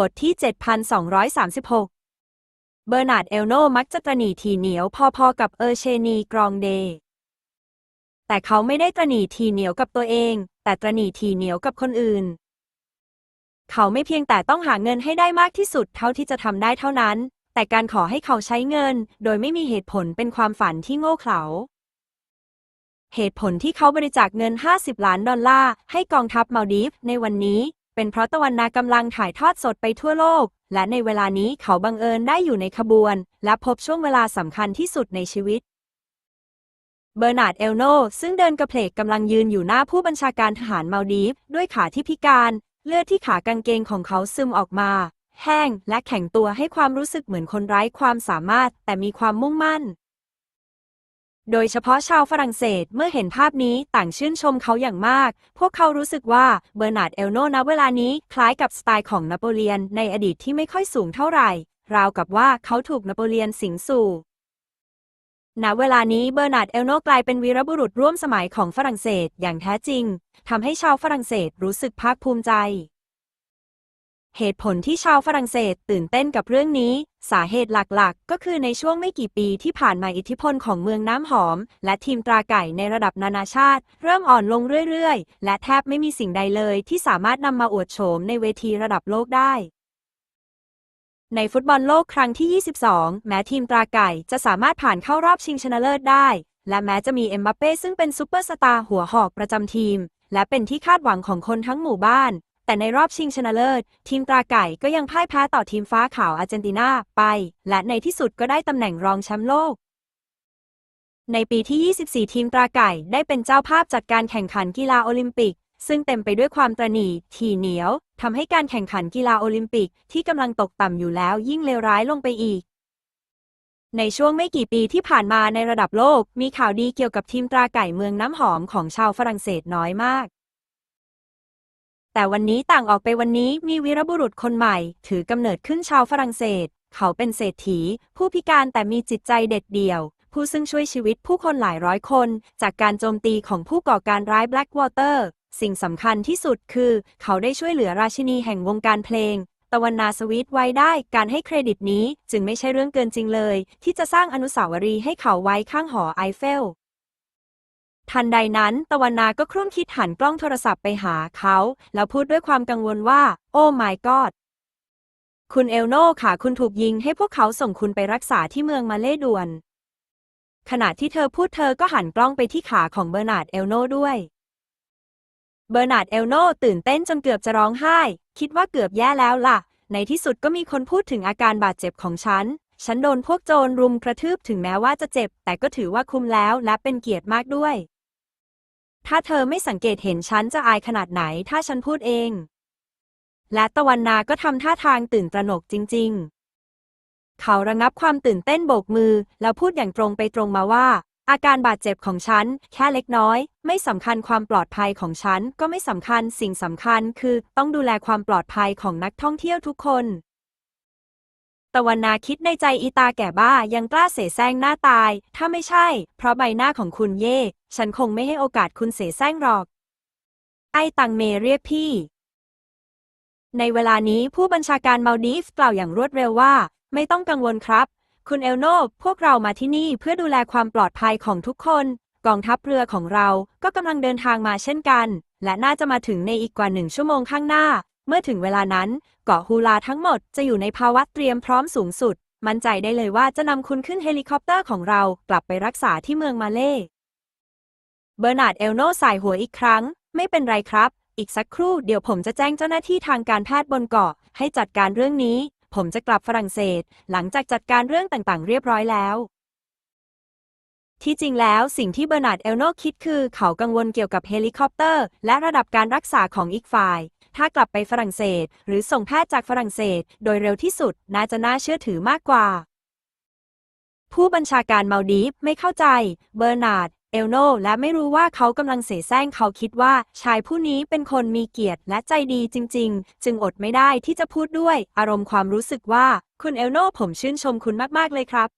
บทที่ 7236 เบอร์นาร์ดเอลโนมักจะตระหนี่ทีเหนียวพอๆกับเออร์เชนีกรองเดย์แต่เขาไม่ได้ตระหนี่ทีเหนียวกับตัวเอง แต่ตระหนี่ทีเหนียวกับคนอื่น เขาไม่เพียงแต่ต้องหาเงินให้ได้มากที่สุดเท่าที่จะทำได้เท่านั้น แต่การขอให้เขาใช้เงิน โดยไม่มีเหตุผลเป็นความฝันที่โง่เขลาเหตุผลที่เขาบริจาคเงิน 50 ล้านดอลลาร์ให้กองทัพมาลดีฟในวันนี้ เป็นเพราะตะวันนากำลังถ่ายทอดสดไปทั่วโลก และในเวลานี้เขาบังเอิญได้อยู่ในขบวน และพบช่วงเวลาสำคัญที่สุดในชีวิต เบอร์นาร์ดเอลโนซึ่งเดินกระเพลกกำลังยืนอยู่หน้าผู้บัญชาการทหารมาลดีฟด้วยขาที่พิการ เลือดที่ขากางเกงของเขาซึมออกมา แห้งและแข็งตัวให้ความรู้สึกเหมือนคนไร้ความสามารถ แต่มีความมุ่งมั่น โดยเฉพาะชาวฝรั่งเศสเมื่อเห็นภาพนี้ต่างชื่นชมเขาอย่างมาก พวกเขารู้สึกว่าเบอร์นาร์ดเอลโนณเวลานี้คล้ายกับสไตล์ของนโปเลียนในอดีตที่ไม่ค่อยสูงเท่าไหร่ ราวกับว่าเขาถูกนโปเลียนสิงสู่ณเวลานี้เบอร์นาร์ดเอลโนกลายเป็นวีรบุรุษร่วมสมัยของฝรั่งเศสอย่างแท้จริงทำให้ชาวฝรั่งเศสรู้สึกภาคภูมิใจ เหตุผลที่ชาวฝรั่งเศสตื่นเต้นกับเรื่องนี้ สาเหตุหลักๆ ก็คือในช่วงไม่กี่ปีที่ผ่านมาอิทธิพลของเมืองน้ำหอม และทีมตราไก่ในระดับนานาชาติ เริ่มอ่อนลงเรื่อยๆ และแทบไม่มีสิ่งใดเลยที่สามารถนำมาอวดโฉมในเวทีระดับโลกได้ในฟุตบอลโลกครั้งที่ 22 แม้ทีมตราไก่จะสามารถผ่านเข้ารอบชิงชนะเลิศได้ และแม้จะมีเอ็มบัปเป้ซึ่งเป็นซูเปอร์สตาร์หัวหอกประจำทีม และเป็นที่คาดหวังของคนทั้งหมู่บ้าน แต่ในรอบชิงชนะเลิศ ทีมตราไก่ก็ยังพ่ายแพ้ต่อทีมฟ้าขาวอาร์เจนตินาไป และในที่สุดก็ได้ตำแหน่งรองแชมป์โลก ในปีที่ 24 ทีมตราไก่ได้เป็นเจ้าภาพจัดการแข่งขันกีฬาโอลิมปิก ซึ่งเต็มไปด้วยความตระหนี่ถี่เหนียวทำให้การแข่งขันกีฬาโอลิมปิกที่กำลังตกต่ำอยู่แล้วยิ่งเลวร้ายลงไปอีกในช่วงไม่กี่ปีที่ผ่านมาในระดับโลก มีข่าวดีเกี่ยวกับทีมตราไก่เมืองน้ำหอมของชาวฝรั่งเศสน้อยมาก แต่วันนี้ต่างออกไปวันนี้มีวีรบุรุษคนใหม่ ถือกำเนิดขึ้นชาวฝรั่งเศส เขาเป็นเศรษฐี ผู้พิการแต่มีจิตใจเด็ดเดี่ยว ผู้ซึ่งช่วยชีวิตผู้คนหลายร้อยคน จากการโจมตีของผู้ก่อการร้าย Blackwater สิ่งสำคัญที่สุดคือ เขาได้ช่วยเหลือราชินีแห่งวงการเพลง ตะวันนาสวีทไว้ได้การให้เครดิตนี้จึงไม่ใช่เรื่องเกินจริงเลย ที่จะสร้างอนุสาวรีย์ให้เขาไว้ข้างหอไอเฟล ทันใดนั้น ตะวันนาก็ครุ่นคิดหันกล้องโทรศัพท์ไปหาเขา แล้วพูดด้วยความกังวลว่า โอ้ my god คุณเอลโน่ค่ะ คุณถูกยิงให้พวกเขาส่งคุณไปรักษาที่เมืองมาเล่ด่วน ขณะที่เธอพูดเธอก็หันกล้องไปที่ขาของเบอร์นาร์ดเอลโน่ด้วย เบอร์นาร์ดเอลโน่ตื่นเต้นจนเกือบจะร้องไห้ คิดว่าเกือบแย่แล้วล่ะ ในที่สุดก็มีคนพูดถึงอาการบาดเจ็บของฉัน ฉันโดนพวกโจรรุมกระทืบถึงแม้ว่าจะเจ็บ แต่ก็ถือว่าคุ้มแล้วและเป็นเกียรติมากด้วย ถ้าเธอไม่สังเกตเห็นฉันจะอายขนาดไหนถ้าฉันพูดเอง และตะวันนาก็ทำท่าทางตื่นตระหนกจริง ๆ เขาระงับความตื่นเต้นโบกมือ แล้วพูดอย่างตรงไปตรงมาว่า อาการบาดเจ็บของฉัน แค่เล็กน้อย ไม่สำคัญความปลอดภัยของฉันก็ไม่สำคัญสิ่งสำคัญคือต้องดูแลความปลอดภัยของนักท่องเที่ยวทุกคน ตะวันนาคิดในใจอีตาแก่บ้ายังกล้าเสแสร้งหน้าตาย ถ้าไม่ใช่ เพราะใบหน้าของคุณเย่ ฉันคงไม่ให้โอกาสคุณเสแสร้งหรอก ไอ้ตังเมเรียกพี่ ในเวลานี้ผู้บัญชาการมาลดีฟกล่าวอย่างรวดเร็วว่า ไม่ต้องกังวลครับ คุณเอลโนพวกเรามาที่นี่เพื่อดูแลความปลอดภัยของทุกคน กองทัพเรือของเราก็กำลังเดินทางมาเช่นกัน และน่าจะมาถึงในอีกกว่าหนึ่งชั่วโมงข้างหน้า เมื่อถึงเวลานั้น เกาะฮูลาทั้งหมดจะอยู่ในภาวะเตรียมพร้อมสูงสุด มั่นใจได้เลยว่าจะนำคุณขึ้นเฮลิคอปเตอร์ของเรากลับไปรักษาที่เมืองมาเล่ เบอร์นาร์ดเอลโนสายหัวอีกครั้ง ไม่เป็นไรครับ อีกสักครู่เดี๋ยวผมจะแจ้งเจ้าหน้าที่ทางการแพทย์บนเกาะ ให้จัดการเรื่องนี้ ผมจะกลับฝรั่งเศส หลังจากจัดการเรื่องต่างๆ เรียบร้อยแล้วที่จริงแล้วสิ่งที่เบอร์นาร์ดเอลโนคิดคือ เขากังวลเกี่ยวกับเฮลิคอปเตอร์ และระดับการรักษาของอีกฝ่าย ถ้ากลับไปฝรั่งเศส หรือส่งแพทย์จากฝรั่งเศส โดยเร็วที่สุดน่าจะน่าเชื่อถือมากกว่า ผู้บัญชาการมาลดีฟไม่เข้าใจ เบอร์นาร์ด เอลโน และไม่รู้ว่าเขากำลังเสแสร้งเขาคิดว่าชายผู้นี้เป็นคนมีเกียรติและใจดีจริง ๆ จึงอดไม่ได้ที่จะพูดด้วย อารมณ์ความรู้สึกว่า คุณเอลโนผมชื่นชมคุณมาก ๆ เลยครับ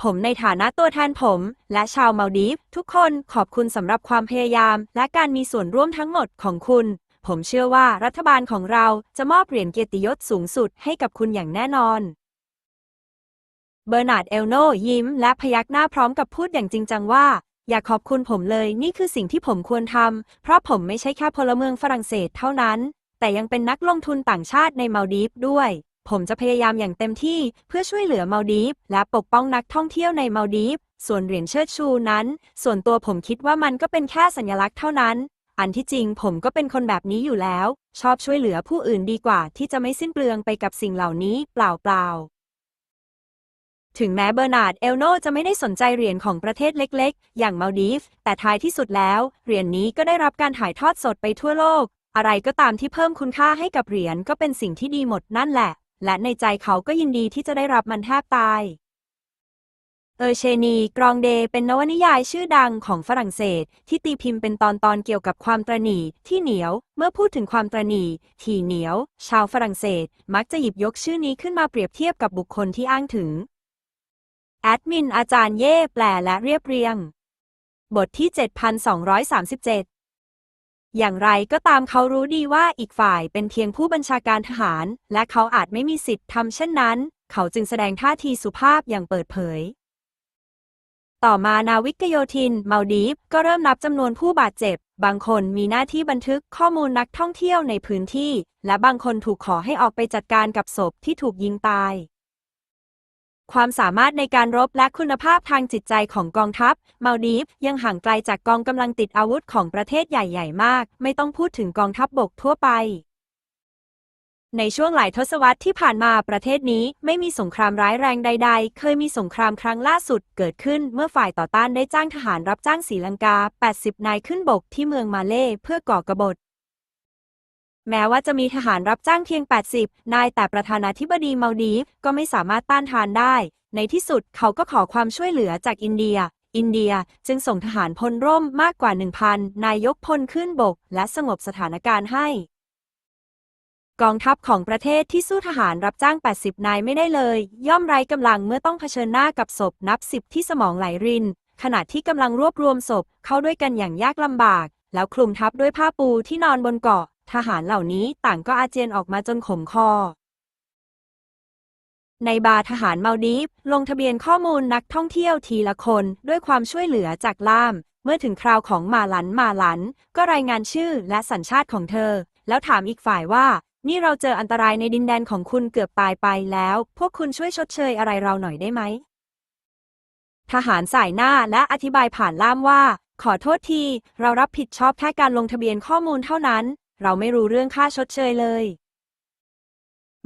ผมในฐานะตัวแทนผม และชาวมาลดีฟทุกคนขอบคุณสำหรับความพยายาม และการมีส่วนร่วมทั้งหมดของคุณ ผมเชื่อว่ารัฐบาลของเราจะมอบเหรียญเกียรติยศสูงสุดให้กับคุณอย่างแน่นอน เบอร์นาร์ดเอลโนยิ้มและพยักหน้าพร้อมกับพูดอย่างจริงจังว่า อยากขอบคุณผมเลยนี่คือสิ่งที่ผมควรทำเพราะผมไม่ใช่แค่พลเมืองฝรั่งเศสเท่านั้น แต่ยังเป็นนักลงทุนต่างชาติในมาลดีฟด้วย ผมจะพยายามอย่างเต็มที่เพื่อช่วยเหลือมาลดีฟและปกป้องนักท่องเที่ยวในมาลดีฟส่วนเหรียญเชิดชูนั้น ส่วนตัวผมคิดว่ามันก็เป็นแค่สัญลักษณ์เท่านั้น อันที่จริงผมก็เป็นคนแบบนี้อยู่แล้ว ชอบช่วยเหลือผู้อื่นดีกว่าที่จะไม่สิ้นเปลืองไปกับสิ่งเหล่านี้เปล่าๆ ถึงแม้เบอร์นาร์ดเอลโนจะไม่ได้สนใจเหรียญของประเทศเล็กๆ อย่างมาลดีฟ แต่ท้ายที่สุดแล้ว เหรียญนี้ก็ได้รับการถ่ายทอดสดไปทั่วโลก อะไรก็ตามที่เพิ่มคุณค่าให้กับเหรียญก็เป็นสิ่งที่ดีหมดนั่นแหละ และในใจเขาก็ยินดีที่จะได้รับมันแทบตาย เออเชนีกรองเดย์เป็นนวนิยายชื่อดังของฝรั่งเศส ที่ตีพิมพ์เป็นตอนตอนเกี่ยวกับความตระหนี่ที่เหนียว เมื่อพูดถึงความตระหนี่ที่เหนียว ชาวฝรั่งเศส มักจะหยิบยกชื่อนี้ขึ้นมาเปรียบเทียบกับบุคคลที่อ้างถึง แอดมินอาจารย์เย่แปลและเรียบเรียง บทที่ 7237 อย่างไรก็ตามเขารู้ดีว่าอีกฝ่ายเป็นเพียงผู้บัญชาการทหาร และเขาอาจไม่มีสิทธิ์ทำเช่นนั้น เขาจึงแสดงท่าทีสุภาพอย่างเปิดเผย ต่อมานาวิกโยธินมาลดีฟก็เริ่มนับจำนวนผู้บาดเจ็บ บางคนมีหน้าที่บันทึกข้อมูลนักท่องเที่ยวในพื้นที่ และบางคนถูกขอให้ออกไปจัดการกับศพที่ถูกยิงตาย ความสามารถในการรบและคุณภาพทางจิตใจของกองทัพมาลดีฟยังห่างไกลจากกองกำลังติดอาวุธของประเทศใหญ่ ๆ มาก ไม่ต้องพูดถึงกองทัพบบกทั่วไป ในช่วงหลายทศวรรษที่ผ่านมาประเทศนี้ไม่มีสงครามร้ายแรงใด ๆ เคยมีสงครามครั้งล่าสุดเกิดขึ้นเมื่อฝ่ายต่อต้านได้จ้างทหารรับจ้างศรีลังกา 80 นายขึ้นบกที่เมืองมาเล่เพื่อก่อกบฏ แม้ว่าจะมีทหารรับจ้างเพียง 80 นายแต่ประธานาธิบดีมาดีฟก็ไม่สามารถต้านทานได้ ในที่สุดเขาก็ขอความช่วยเหลือจากอินเดีย อินเดียจึงส่งทหารพลร่มมากกว่า 1,000 นายยกพลขึ้นบก และสงบสถานการณ์ให้ กองทัพของประเทศที่สู้ทหารรับจ้าง 80 นายไม่ได้เลย ย่อมไร้กำลังเมื่อต้องเผชิญหน้ากับศพนับสิบที่สมองไหลริน ขณะที่กำลังรวบรวมศพเข้าด้วยกันอย่างยากลำบาก แล้วคลุมทับด้วยผ้าปูที่นอนบนเกาะ ทหารเหล่านี้ต่างก็อาเจียนออกมาจนขมคอ ในบาร์ทหารมาดีฟลงทะเบียนข้อมูลนักท่องเที่ยวทีละคนด้วยความช่วยเหลือจากล่าม เมื่อถึงคราวของมาหลันมาหลัน ก็รายงานชื่อและสัญชาติของเธอ แล้วถามอีกฝ่ายว่า นี่เราเจออันตรายในดินแดนของคุณเกือบตายไปแล้ว พวกคุณช่วยชดเชยอะไรเราหน่อยได้ไหม ทหารสายหน้าและอธิบายผ่านล่ามว่า ขอโทษที เรารับผิดชอบแค่การลงทะเบียนข้อมูลเท่านั้น เราไม่รู้เรื่องค่าชดเชยเลย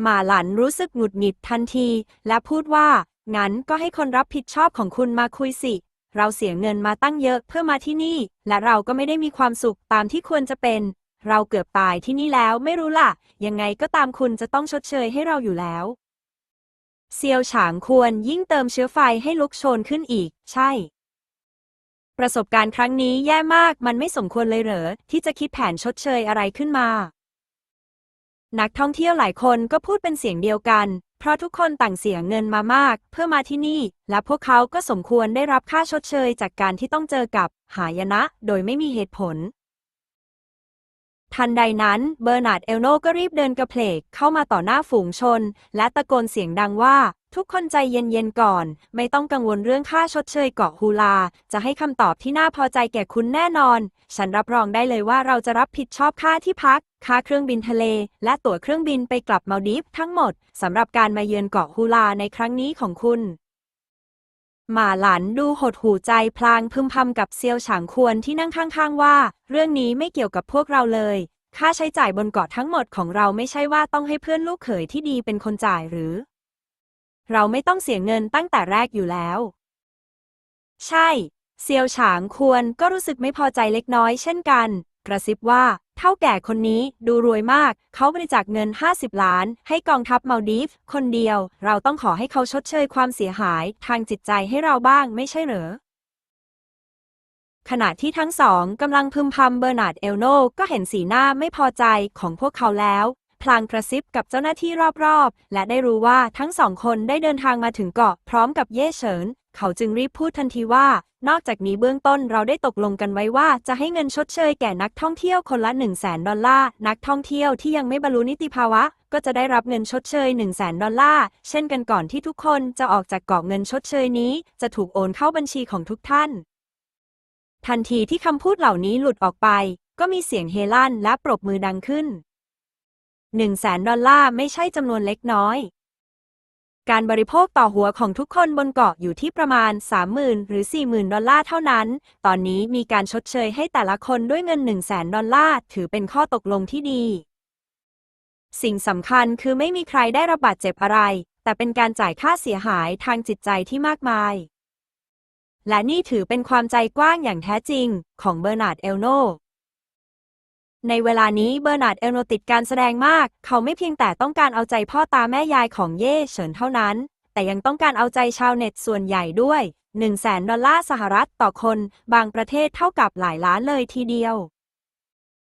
หมาหลันรู้สึกหงุดหงิดทันที และพูดว่า งั้นก็ให้คนรับผิดชอบของคุณมาคุยสิ เราเสียเงินมาตั้งเยอะเพื่อมาที่นี่ และเราก็ไม่ได้มีความสุขตามที่ควรจะเป็น เราเกือบตายที่นี่แล้วไม่รู้ล่ะ ยังไงก็ตามคุณจะต้องชดเชยให้เราอยู่แล้ว เซียวฉางควรยิ่งเติมเชื้อไฟให้ลุกโชนขึ้นอีก ใช่ ประสบการณ์ครั้งนี้แย่มากมันไม่สมควรเลยเหรอ ที่จะคิดแผนชดเชยอะไรขึ้นมา นักท่องเที่ยวหลายคนก็พูดเป็นเสียงเดียวกัน เพราะทุกคนต่างเสียเงินมามาก เพื่อมาที่นี่ และพวกเขาก็สมควรได้รับค่าชดเชยจากการที่ต้องเจอกับ หายนะ โดยไม่มีเหตุผล ทันใดนั้นเบอร์นาร์ดเอลโนก็รีบเดินกระเพลกเข้ามาต่อหน้าฝูงชน และตะโกนเสียงดังว่า ทุกคนใจเย็นๆก่อน ไม่ต้องกังวลเรื่องค่าชดเชยเกาะฮูลา จะให้คำตอบที่น่าพอใจแก่คุณแน่นอน ฉันรับรองได้เลยว่าเราจะรับผิดชอบค่าที่พัก ค่าเครื่องบินทะเล และตั๋วเครื่องบินไปกลับมาลดีฟทั้งหมดสำหรับการมาเยือนเกาะฮูลาในครั้งนี้ของคุณ หมาหลันดูหดหูใจพลางพึมพำกับเซียวฉางควรที่นั่งข้างๆว่า เรื่องนี้ไม่เกี่ยวกับพวกเราเลย ค่าใช้จ่ายบนเกาะทั้งหมดของเราไม่ใช่ว่าต้องให้เพื่อนลูกเขยที่ดีเป็นคนจ่ายหรือ เราไม่ต้องเสียเงินตั้งแต่แรกอยู่แล้ว ใช่ เซียวฉางควรก็รู้สึกไม่พอใจเล็กน้อยเช่นกัน กระซิบว่า เท่าแก่คนนี้ดูรวยมาก เขาบริจาคเงิน 50 ล้าน ให้กองทัพมาดีฟ คนเดียว เราต้องขอให้เขาชดเชยความเสียหาย ทางจิตใจให้เราบ้างไม่ใช่เหรอ ขณะที่ทั้งสองกำลังพึมพำเบอร์นาร์ดเอลโนก็เห็นสีหน้าไม่พอใจของพวกเขาแล้ว พลางกระซิบกับเจ้าหน้าที่รอบๆ และได้รู้ว่าทั้งสองคนได้เดินทางมาถึงเกาะพร้อมกับเย่เฉิน เขาจึงรีบพูดทันทีว่า นอกจากนี้เบื้องต้นเราได้ตกลงกันไว้ว่าจะให้เงินชดเชยแก่นักท่องเที่ยวคนละ 1 0 0 0 0แดอลลาร์ นักท่องเที่ยวที่ยังไม่บรรลุนิติภาวะ ก็จะได้รับเงินชดเชย 1 0 0 0 0แดอลลาร์ เช่นกันก่อนที่ทุกคนจะออกจากกรอบเงินชดเชยนี้ จะถูกโอนเข้าบัญชีของทุกท่าน ทันทีที่คำพูดเหล่านี้หลุดออกไป ก็มีเสียงเฮลั่นและปรบมือดังขึ้น 1 0 0 0 0แดอลลาร์ไม่ใช่จำนวนเล็กน้อย การบริโภคต่อหัวของทุกคนบนเกาะอยู่ที่ประมาณ 30,000 หรือ 40,000 ดอลลาร์เท่านั้น ตอนนี้มีการชดเชยให้แต่ละคนด้วยเงิน 1 0 0 0 0แดอลลาร์ ถือเป็นข้อตกลงที่ดี สิ่งสำคัญคือไม่มีใครได้รับบาดเจ็บอะไร แต่เป็นการจ่ายค่าเสียหายทางจิตใจที่มากมาย และนี่ถือเป็นความใจกว้างอย่างแท้จริงของเบอร์นาร์ด เอลโน ในเวลานี้เบอร์นาร์ดเอลโนติดการแสดงมาก เขาไม่เพียงแต่ต้องการเอาใจพ่อตาแม่ยายของเย่เฉินเท่านั้น แต่ยังต้องการเอาใจชาวเน็ตส่วนใหญ่ด้วย 1 0 0 0 0แสนดอลลาร์สหรัฐต่อคน บางประเทศเท่ากับหลายล้านเลยทีเดียว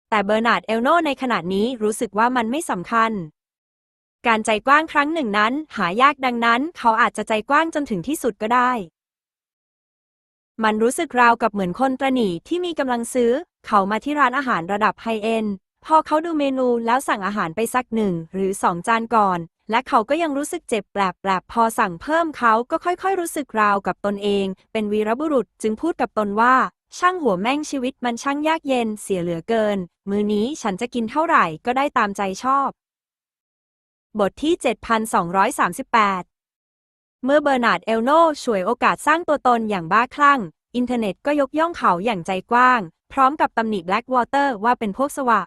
แต่เบอร์นาร์ดเอลโนในขณะนี้รู้สึกว่ามันไม่สำคัญ การใจกว้างครั้งหนึ่งนั้น หายากดังนั้น เขาอาจจะใจกว้างจนถึงที่สุดก็ได้มันรู้สึกราวกับเหมือนคนตระหนี่ที่มีกำลังซื้อ เขามาที่ร้านอาหารระดับไฮเอ็นพอเขาดูเมนูแล้วสั่งอาหารไปสักหนึ่งหรือสองจานก่อน และเขาก็ยังรู้สึกเจ็บแปลบๆพอสั่งเพิ่มเขาก็ค่อยๆ รู้สึกราวกับตนเอง เป็นวีรบุรุษจึงพูดกับตนว่า ช่างหัวแม่งชีวิตมันช่างยากเย็นเสียเหลือเกิน มือนี้ฉันจะกินเท่าไหร่ก็ได้ตามใจชอบ บทที่ 7238 เมื่อเบอร์นาร์ดเอลโนฉวยโอกาสสร้างตัวตนอย่างบ้าคลั่ง อินเทอร์เน็ตก็ยกย่องเขาอย่างใจกว้าง พร้อมกับตำหนิแบล็กวอเตอร์ว่าเป็นพวกสวะ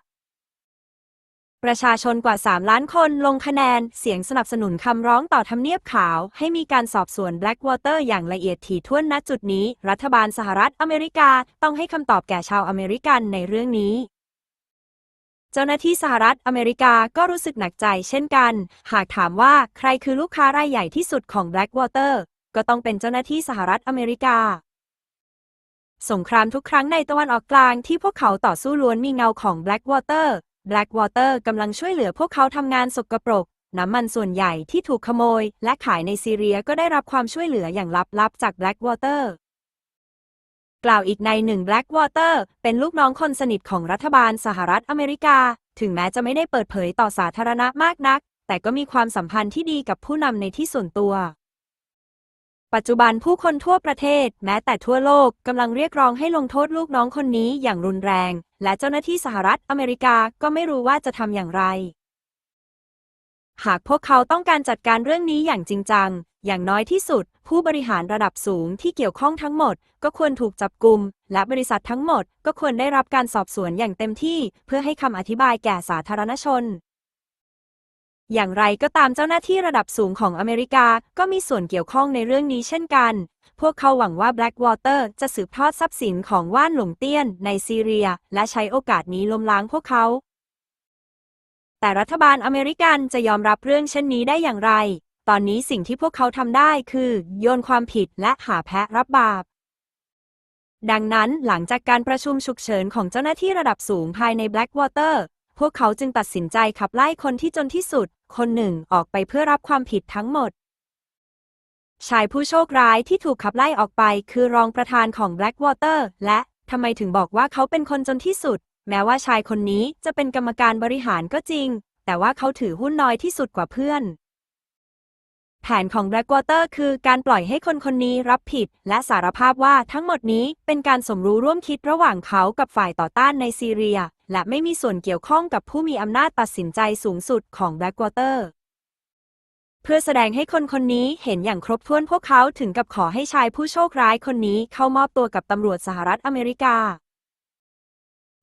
ประชาชนกว่า 3 ล้านคนลงคะแนนเสียงสนับสนุนคำร้องต่อทำเนียบขาว ให้มีการสอบสวน Blackwater อย่างละเอียดถี่ถ้วนณจุดนี้ รัฐบาลสหรัฐอเมริกาต้องให้คำตอบแก่ชาวอเมริกันในเรื่องนี้เจ้าหน้าที่สหรัฐอเมริกาก็รู้สึกหนักใจเช่นกัน หากถามว่าใครคือลูกค้ารายใหญ่ที่สุดของ Blackwater ก็ต้องเป็นเจ้าหน้าที่สหรัฐอเมริกา สงครามทุกครั้งในตะวันออกกลางที่พวกเขาต่อสู้ล้วนมีเงาของ Blackwater Blackwater กำลังช่วยเหลือพวกเขาทำงานสกปรก น้ำมันส่วนใหญ่ที่ถูกขโมย และขายในซีเรียก็ได้รับความช่วยเหลืออย่างลับๆจาก Blackwater กล่าวอีกในหนึ่ง Blackwater เป็นลูกน้องคนสนิทของรัฐบาลสหรัฐอเมริกา ถึงแม้จะไม่ได้เปิดเผยต่อสาธารณะมากนัก แต่ก็มีความสัมพันธ์ที่ดีกับผู้นำในที่ส่วนตัว ปัจจุบันผู้คนทั่วประเทศ แม้แต่ทั่วโลกกำลังเรียกร้องให้ลงโทษลูกน้องคนนี้อย่างรุนแรง และเจ้าหน้าที่สหรัฐอเมริกาก็ไม่รู้ว่าจะทำอย่างไร หากพวกเขาต้องการจัดการเรื่องนี้อย่างจริงจัง อย่างน้อยที่สุด ผู้บริหารระดับสูงที่เกี่ยวข้องทั้งหมด ก็ควรถูกจับกุมและบริษัททั้งหมด ก็ควรได้รับการสอบสวนอย่างเต็มที่ เพื่อให้คำอธิบายแก่สาธารณชน อย่างไรก็ตามเจ้าหน้าที่ระดับสูงของอเมริกาก็มีส่วนเกี่ยวข้องในเรื่องนี้เช่นกัน พวกเขาหวังว่า Blackwater จะสืบทอดทรัพย์สินของว่านหลงเตี้ยนในซีเรีย และใช้โอกาสนี้ล้มล้างพวกเขา แต่รัฐบาลอเมริกันจะยอมรับเรื่องเช่นนี้ได้อย่างไร ตอนนี้สิ่งที่พวกเขาทำได้คือ โยนความผิดและหาแพะรับบาปดังนั้นหลังจากการประชุมฉุกเฉินของเจ้าหน้าที่ระดับสูงภายใน Blackwater พวกเขาจึงตัดสินใจขับไล่คนที่จนที่สุด คนหนึ่งออกไปเพื่อรับความผิดทั้งหมด ชายผู้โชคร้ายที่ถูกขับไล่ออกไป คือรองประธานของ Blackwater และทำไมถึงบอกว่าเขาเป็นคนจนที่สุด แม้ว่าชายคนนี้จะเป็นกรรมการบริหารก็จริง แต่ว่าเขาถือหุ้นน้อยที่สุดกว่าเพื่อน แผนของ Blackwater คือการปล่อยให้คนคนนี้รับผิด และสารภาพว่าทั้งหมดนี้เป็นการสมรู้ร่วมคิดระหว่างเขากับฝ่ายต่อต้านในซีเรีย และไม่มีส่วนเกี่ยวข้องกับผู้มีอำนาจตัดสินใจสูงสุดของ Blackwater เพื่อแสดงให้คนคนนี้เห็นอย่างครบถ้วนพวกเขาถึงกับขอให้ชายผู้โชคร้ายคนนี้เข้ามอบตัวกับตำรวจสหรัฐอเมริกา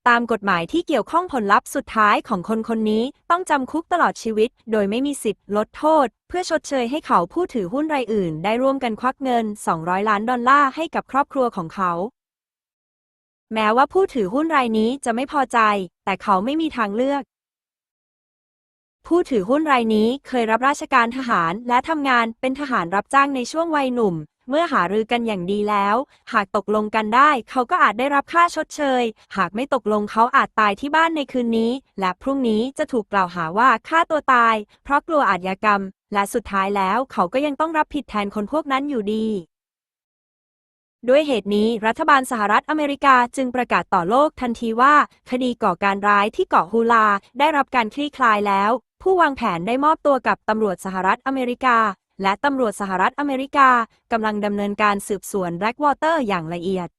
ตามกฎหมายที่เกี่ยวข้องผลลัพธ์สุดท้ายของคนคนนี้ต้องจำคุกตลอดชีวิต โดยไม่มีสิทธิ์ลดโทษ เพื่อชดเชยให้เขาผู้ถือหุ้นรายอื่น ได้ร่วมกันควักเงิน 200 ล้านดอลลาร์ให้กับครอบครัวของเขา แม้ว่าผู้ถือหุ้นรายนี้จะไม่พอใจ แต่เขาไม่มีทางเลือก ผู้ถือหุ้นรายนี้เคยรับราชการทหารและทำงานเป็นทหารรับจ้างในช่วงวัยหนุ่ม เมื่อหารือกันอย่างดีแล้ว หากตกลงกันได้ เขาก็อาจได้รับค่าชดเชย หากไม่ตกลงเขาอาจตายที่บ้านในคืนนี้ และพรุ่งนี้จะถูกกล่าวหาว่าฆ่าตัวตาย เพราะกลัวอาชญากรรม และสุดท้ายแล้วเขาก็ยังต้องรับผิดแทนคนพวกนั้นอยู่ดีด้วยเหตุนี้รัฐบาลสหรัฐอเมริกาจึงประกาศต่อโลกทันทีว่า คดีก่อการร้ายที่เกาะฮูลา ได้รับการคลี่คลายแล้ว ผู้วางแผนได้มอบตัวกับตำรวจสหรัฐอเมริกา และตำรวจสหรัฐอเมริกากำลังดำเนินการสืบสวนแบล็กวอเตอร์อย่างละเอียด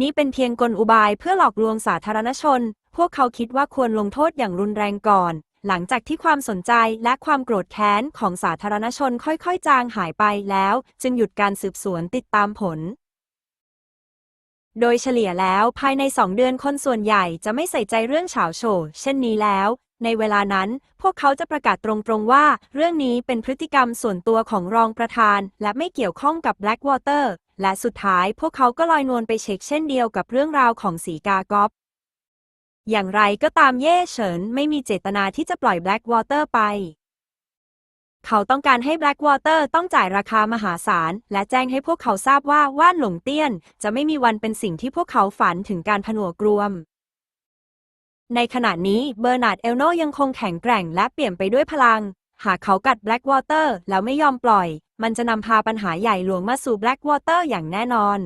นี่เป็นเพียงกลอุบายเพื่อหลอกลวงสาธารณชน พวกเขาคิดว่าควรลงโทษอย่างรุนแรงก่อน หลังจากที่ความสนใจและความโกรธแค้นของสาธารณชนค่อยๆ จางหายไปแล้ว จึงหยุดการสืบสวนติดตามผลโดยเฉลี่ยแล้วภายในสองเดือนคนส่วนใหญ่จะไม่ใส่ใจเรื่องเฉาโฉเช่นนี้แล้ว ในเวลานั้น พวกเขาจะประกาศตรงๆว่า เรื่องนี้เป็นพฤติกรรมส่วนตัวของรองประธาน และไม่เกี่ยวข้องกับ Blackwater และสุดท้ายพวกเขาก็ลอยนวลไปเช็คเช่นเดียวกับเรื่องราวของสีกากอฟอย่างไรก็ตามเย่เฉินไม่มีเจตนาที่จะปล่อย Blackwater ไป เขาต้องการให้ Blackwater ต้องจ่ายราคามหาศาล และแจ้งให้พวกเขาทราบว่าว่านหลงเตี้ยน จะไม่มีวันเป็นสิ่งที่พวกเขาฝันถึงการผนวกรวม ในขณะนี้เบอร์นาร์ดเอลโนยังคงแข็งแกร่งและเปลี่ยนไปด้วยพลัง หากเขากัดแบล็กวอเตอร์แล้วไม่ยอมปล่อย มันจะนำพาปัญหาใหญ่หลวงมาสู่แบล็กวอเตอร์อย่างแน่นอน